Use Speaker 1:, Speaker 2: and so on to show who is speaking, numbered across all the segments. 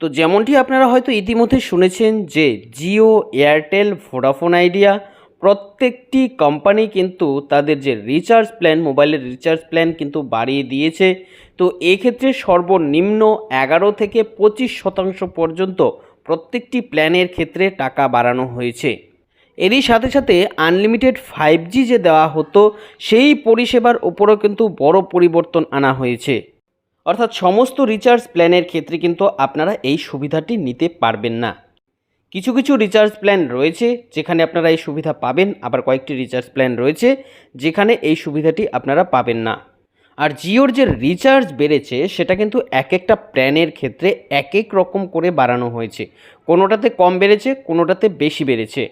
Speaker 1: তো যেমনটি আপনারা হয়তো ইতিমধ্যে শুনেছেন যে জিও, এয়ারটেল, ভোডাফোন, আইডিয়া প্রত্যেকটি কোম্পানি কিন্তু তাদের যে রিচার্জ প্ল্যান, মোবাইলের রিচার্জ প্ল্যান কিন্তু বাড়িয়ে দিয়েছে। তো এক্ষেত্রে সর্বনিম্ন এগারো থেকে পঁচিশ শতাংশ পর্যন্ত প্রত্যেকটি প্ল্যানের ক্ষেত্রে টাকা বাড়ানো হয়েছে। এরই সাথে সাথে আনলিমিটেড ফাইভ জি যে দেওয়া হতো, সেই পরিষেবার উপরও কিন্তু বড় পরিবর্তন আনা হয়েছে। অর্থাৎ সমস্ত রিচার্জ প্ল্যানের ক্ষেত্রে কিন্তু আপনারা এই সুবিধাটি নিতে পারবেন না। কিছু কিছু রিচার্জ প্ল্যান রয়েছে, যেখানে আপনারা এই সুবিধা পাবেন, আবার কয়েকটি রিচার্জ প্ল্যান রয়েছে, যেখানে এই সুবিধাটি আপনারা পাবেন না। আর জিওর যে রিচার্জ বেড়েছে, সেটা কিন্তু এক একটা প্ল্যানের ক্ষেত্রে এক এক রকম করে বাড়ানো হয়েছে। কোনোটাতে কম বেড়েছে, কোনোটাতে বেশি বেড়েছে।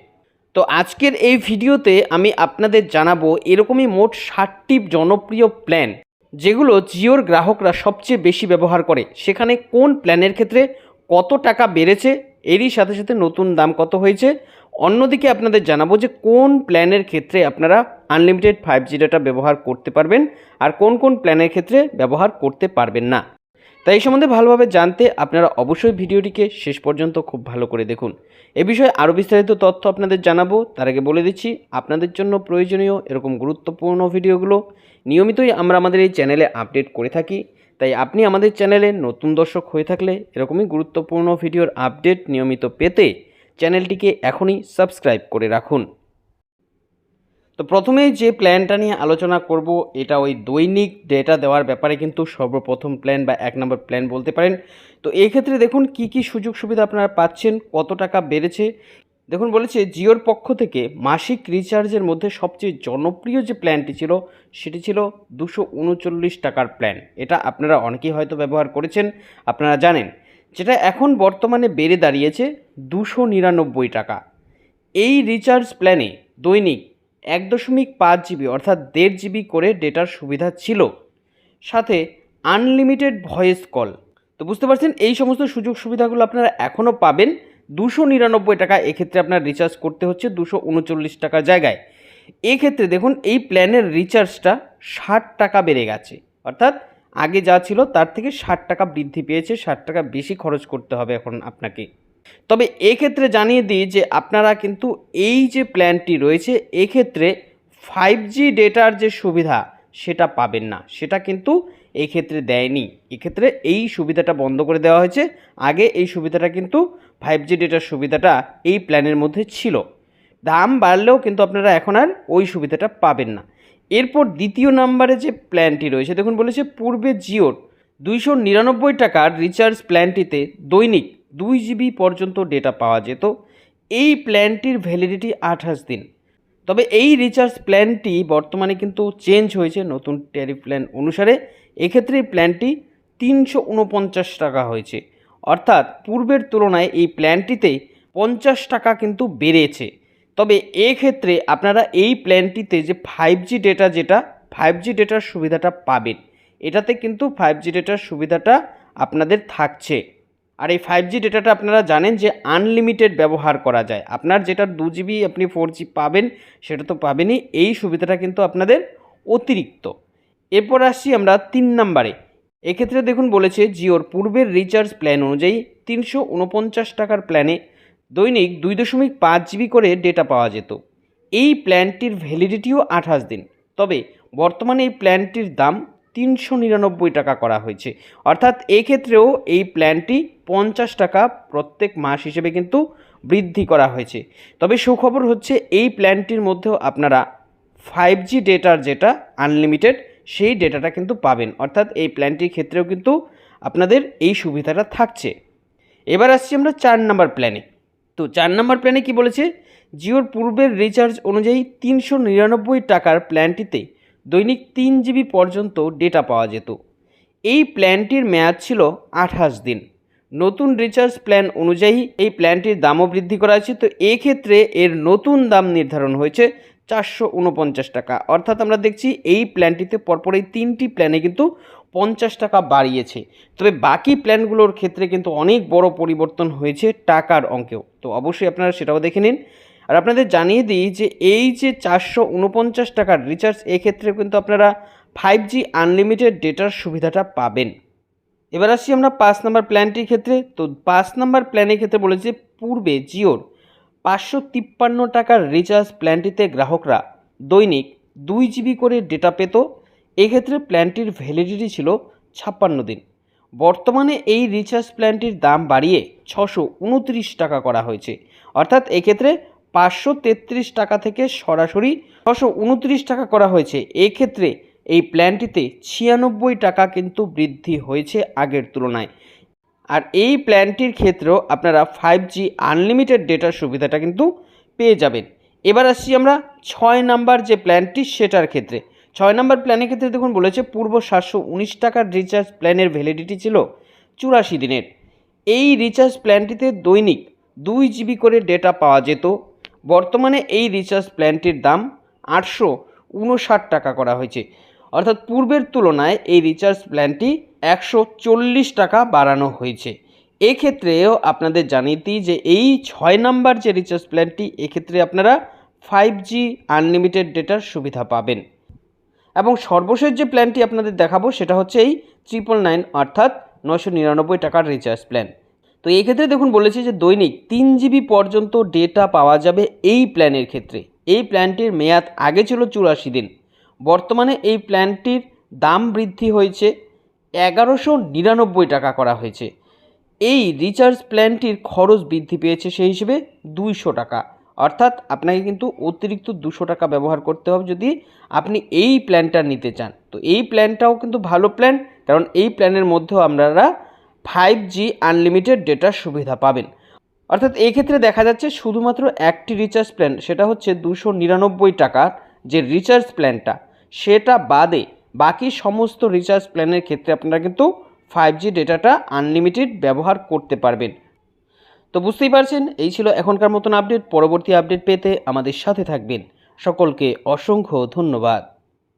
Speaker 1: তো আজকের এই ভিডিওতে আমি আপনাদের জানাব, এরকমই মোট ষাটটি জনপ্রিয় প্ল্যান যেগুলো জিওর গ্রাহকরা সবচেয়ে বেশি ব্যবহার করে। সেখানে কোন প্ল্যানের ক্ষেত্রে কত টাকা বেড়েছে, এরই সাথে সাথে নতুন দাম কত হয়েছে, অন্যদিকে আপনাদের জানাব যে কোন প্ল্যানের ক্ষেত্রে আপনারা আনলিমিটেড ফাইভ জি ডাটা ব্যবহার করতে পারবেন, আর কোন কোন প্ল্যানের ক্ষেত্রে ব্যবহার করতে পারবেন না। তাই এই সম্বন্ধে ভালোভাবে জানতে আপনারা অবশ্যই ভিডিওটিকে শেষ পর্যন্ত খুব ভালো করে দেখুন। এ বিষয়ে আরও বিস্তারিত তথ্য আপনাদের জানাব। তার আগে বলে দিচ্ছি, আপনাদের জন্য প্রয়োজনীয় এরকম গুরুত্বপূর্ণ ভিডিওগুলো নিয়মিতই আমরা আমাদের এই চ্যানেলে আপডেট করে থাকি। তাই আপনি আমাদের চ্যানেলে নতুন দর্শক হয়ে থাকলে এরকমই গুরুত্বপূর্ণ ভিডিওর আপডেট নিয়মিত পেতে চ্যানেলটিকে এখনই সাবস্ক্রাইব করে রাখুন। তো প্রথমে যে প্ল্যানটা নিয়ে আলোচনা করব, এটা ওই দৈনিক ডেটা দেওয়ার ব্যাপারে কিন্তু সর্বপ্রথম প্ল্যান বা এক নম্বর প্ল্যান বলতে পারেন। তো এই ক্ষেত্রে দেখুন, কি কি সুযোগ সুবিধা আপনারা পাচ্ছেন, কত টাকা বেড়েছে? দেখুন, বলেছে জিওর পক্ষ থেকে মাসিক রিচার্জের মধ্যে সবচেয়ে জনপ্রিয় যে প্ল্যানটি ছিল, সেটি ছিল দুশো উনচল্লিশ টাকার প্ল্যান এটা আপনারা অনেকেই হয়তো ব্যবহার করেছেন, আপনারা জানেন। যেটা এখন বর্তমানে বেড়ে দাঁড়িয়েছে দুশো নিরানব্বই টাকা। এই রিচার্জ প্ল্যানে দৈনিক এক দশমিক পাঁচ জিবি, অর্থাৎ দেড় জিবি করে ডেটার সুবিধা ছিল। সাথে আনলিমিটেড ভয়েস কল। তো বুঝতে পারছেন, এই সমস্ত সুযোগ সুবিধাগুলো আপনারা এখনও পাবেন। দুশো নিরানব্বই টাকা এক্ষেত্রে আপনার রিচার্জ করতে হচ্ছে দুশো উনচল্লিশ টাকার জায়গায়। এক্ষেত্রে দেখুন, এই প্ল্যানের রিচার্জটা ষাট টাকা বেড়ে গেছে। অর্থাৎ আগে যা ছিল তার থেকে ষাট টাকা বৃদ্ধি পেয়েছে, ষাট টাকা বেশি খরচ করতে হবে এখন আপনাকে। তবে এক্ষেত্রে জানিয়ে দিই যে আপনারা কিন্তু এই যে প্ল্যানটি রয়েছে, এক্ষেত্রে ফাইভ জি ডেটার যে সুবিধা, সেটা পাবেন না। সেটা কিন্তু এই ক্ষেত্রে দেয়নি। এক্ষেত্রে এই সুবিধাটা বন্ধ করে দেওয়া হয়েছে। আগে এই সুবিধাটা কিন্তু ফাইভ জি ডেটার সুবিধাটা এই প্ল্যানের মধ্যে ছিল। দাম বাড়লেও কিন্তু আপনারা এখন আর ওই সুবিধাটা পাবেন না। এরপর দ্বিতীয় নাম্বারে যে প্ল্যানটি রয়েছে, দেখুন বলেছে পূর্বে জিওর দুইশো নিরানব্বই টাকার রিচার্জ প্ল্যানটিতে দৈনিক দুই জিবি পর্যন্ত ডেটা পাওয়া যেত। এই প্ল্যানটির ভ্যালিডিটি আঠাশ দিন। তবে এই রিচার্জ প্ল্যানটি বর্তমানে কিন্তু চেঞ্জ হয়েছে নতুন ট্যারিফ প্ল্যান অনুসারে। এক্ষেত্রে প্ল্যানটি তিনশো উনপঞ্চাশ টাকা হয়েছে। অর্থাৎ পূর্বের তুলনায় এই প্ল্যানটিতে পঞ্চাশ টাকা কিন্তু বেড়েছে। তবে এক্ষেত্রে আপনারা এই প্ল্যানটিতে যে ফাইভ জি ডেটা যেটা ফাইভ জি ডেটার সুবিধাটা পাবেন। এটাতে কিন্তু ফাইভ জি ডেটার সুবিধাটা আপনাদের থাকছে। আর এই ফাইভ জি ডেটাটা আপনারা জানেন যে আনলিমিটেড ব্যবহার করা যায়। আপনার যেটা দু জিবি আপনি ফোর জি পাবেন, সেটা তো পাবেনই। এই সুবিধাটা কিন্তু আপনাদের অতিরিক্ত। এরপর আসছি আমরা তিন নাম্বারে। এক্ষেত্রে দেখুন বলেছে, জিওর পূর্বের রিচার্জ প্ল্যান অনুযায়ী তিনশো উনপঞ্চাশ টাকার প্ল্যানে দৈনিক দুই দশমিক পাঁচ জিবি করে ডেটা পাওয়া যেত। এই প্ল্যানটির ভ্যালিডিটিও আঠাশ দিন। তবে বর্তমানে এই প্ল্যানটির দাম তিনশো নিরানব্বই টাকা করা হয়েছে। অর্থাৎ এক্ষেত্রেও এই প্ল্যানটি পঞ্চাশ টাকা প্রত্যেক মাস হিসেবে কিন্তু বৃদ্ধি করা হয়েছে। তবে সুখবর হচ্ছে এই প্ল্যানটির মধ্যেও আপনারা ফাইভ জি ডেটার যেটা আনলিমিটেড সেই ডেটাটা কিন্তু পাবেন। অর্থাৎ এই প্ল্যানটির ক্ষেত্রেও কিন্তু আপনাদের এই সুবিধাটা থাকছে। এবার আসছি আমরা চার নাম্বার প্ল্যানে তো চার নাম্বার প্ল্যানে কি বলেছে? জিওর পূর্বের রিচার্জ অনুযায়ী তিনশো নিরানব্বই টাকার প্ল্যানটিতে দৈনিক তিন জিবি পর্যন্ত ডেটা পাওয়া যেত। এই প্ল্যানটির মেয়াদ ছিল আঠাশ দিন। নতুন রিচার্জ প্ল্যান অনুযায়ী এই প্ল্যানটির দামও বৃদ্ধি করা হয়েছে। তো এক্ষেত্রে এর নতুন দাম নির্ধারণ হয়েছে চারশো উনপঞ্চাশ টাকা। অর্থাৎ আমরা দেখছি এই প্ল্যানটিতে পরপর এই তিনটি প্ল্যানে কিন্তু পঞ্চাশ টাকা বাড়িয়েছে। তবে বাকি প্ল্যানগুলোর ক্ষেত্রে কিন্তু অনেক বড় পরিবর্তন হয়েছে টাকার অঙ্কেও। তো অবশ্যই আপনারা সেটাও দেখে নিন। আর আপনাদের জানিয়ে দিই যে এই যে চারশো উনপঞ্চাশ টাকার রিচার্জ এক্ষেত্রে কিন্তু আপনারা ফাইভ জি আনলিমিটেড ডেটার সুবিধাটা পাবেন। এবার আসি আমরা পাঁচ নাম্বার প্ল্যানটির ক্ষেত্রে। তো পাঁচ নাম্বার প্ল্যানের ক্ষেত্রে বলেছে পূর্বে জিওর পাঁচশো তিপ্পান্ন টাকার রিচার্জ প্ল্যানটিতে গ্রাহকরা দৈনিক দুই জিবি করে ডেটা পেত। এক্ষেত্রে প্ল্যানটির ভ্যালিডিটি ছিল ছাপ্পান্ন দিন। বর্তমানে এই রিচার্জ প্ল্যানটির দাম বাড়িয়ে ছশো উনত্রিশ টাকা করা হয়েছে। অর্থাৎ এক্ষেত্রে পাঁচশো তেত্রিশ টাকা থেকে সরাসরি ছশো উনত্রিশ টাকা করা হয়েছে। এক্ষেত্রে এই প্ল্যানটিতে ছিয়ানব্বই টাকা কিন্তু বৃদ্ধি হয়েছে আগের তুলনায়। আর এই প্ল্যানটির ক্ষেত্রেও আপনারা ফাইভ জি আনলিমিটেড ডেটার সুবিধাটা কিন্তু পেয়ে যাবেন। এবার আসছি আমরা ছয় নাম্বার যে প্ল্যানটি, সেটার ক্ষেত্রে। ছয় নাম্বার প্ল্যানের ক্ষেত্রে দেখুন বলেছে, পূর্ব সাতশো উনিশ টাকার রিচার্জ প্ল্যানের ভ্যালিডিটি ছিল চুরাশি দিনের। এই রিচার্জ প্ল্যানটিতে দৈনিক দুই জিবি করে ডেটা পাওয়া যেত বর্তমানে এই রিচার্জ প্ল্যানটির দাম আটশো উনষাট টাকা করা হয়েছে। অর্থাৎ পূর্বের তুলনায় এই রিচার্জ প্ল্যানটি একশো চল্লিশ টাকা বাড়ানো হয়েছে। এক্ষেত্রেও আপনাদের জানিয়ে দিই যে এই ছয় নাম্বার যে রিচার্জ প্ল্যানটি এক্ষেত্রে আপনারা ফাইভ জি আনলিমিটেড ডেটার সুবিধা পাবেন। এবং সর্বশেষ যে প্ল্যানটি আপনাদের দেখাবো, সেটা হচ্ছে এই ট্রিপল নাইন অর্থাৎ নশো নিরানব্বই টাকার রিচার্জ প্ল্যান তো এই ক্ষেত্রে দেখুন বলেছি যে দৈনিক তিন জিবি পর্যন্ত ডেটা পাওয়া যাবে এই প্ল্যানের ক্ষেত্রে। এই প্ল্যানটির মেয়াদ আগে ছিল চুরাশি দিন। বর্তমানে এই প্ল্যানটির দাম বৃদ্ধি হয়েছে এগারোশো নিরানব্বই টাকা করা হয়েছে। এই রিচার্জ প্ল্যানটির খরচ বৃদ্ধি পেয়েছে সেই হিসেবে দুইশো টাকা। অর্থাৎ আপনাকে কিন্তু অতিরিক্ত দুশো টাকা ব্যবহার করতে হবে যদি আপনি এই প্ল্যানটা নিতে চান। তো এই প্ল্যানটাও কিন্তু ভালো প্ল্যান কারণ এই প্ল্যানের মধ্যেও আপনারা ফাইভ জি আনলিমিটেড ডেটার সুবিধা পাবেন। অর্থাৎ এই ক্ষেত্রে দেখা যাচ্ছে শুধুমাত্র একটি রিচার্জ প্ল্যান, সেটা হচ্ছে দুশো নিরানব্বই টাকার যে রিচার্জ প্ল্যানটা, সেটা বাদে বাকি সমস্ত রিচার্জ প্ল্যানের ক্ষেত্রে আপনারা কিন্তু ফাইভ জি ডেটাটা আনলিমিটেড ব্যবহার করতে পারবেন। তো বুঝতেই পারছেন, এই ছিল এখনকার মতন আপডেট, পরবর্তী আপডেট পেতে আমাদের সাথে থাকবেন। সকলকে অসংখ্য ধন্যবাদ।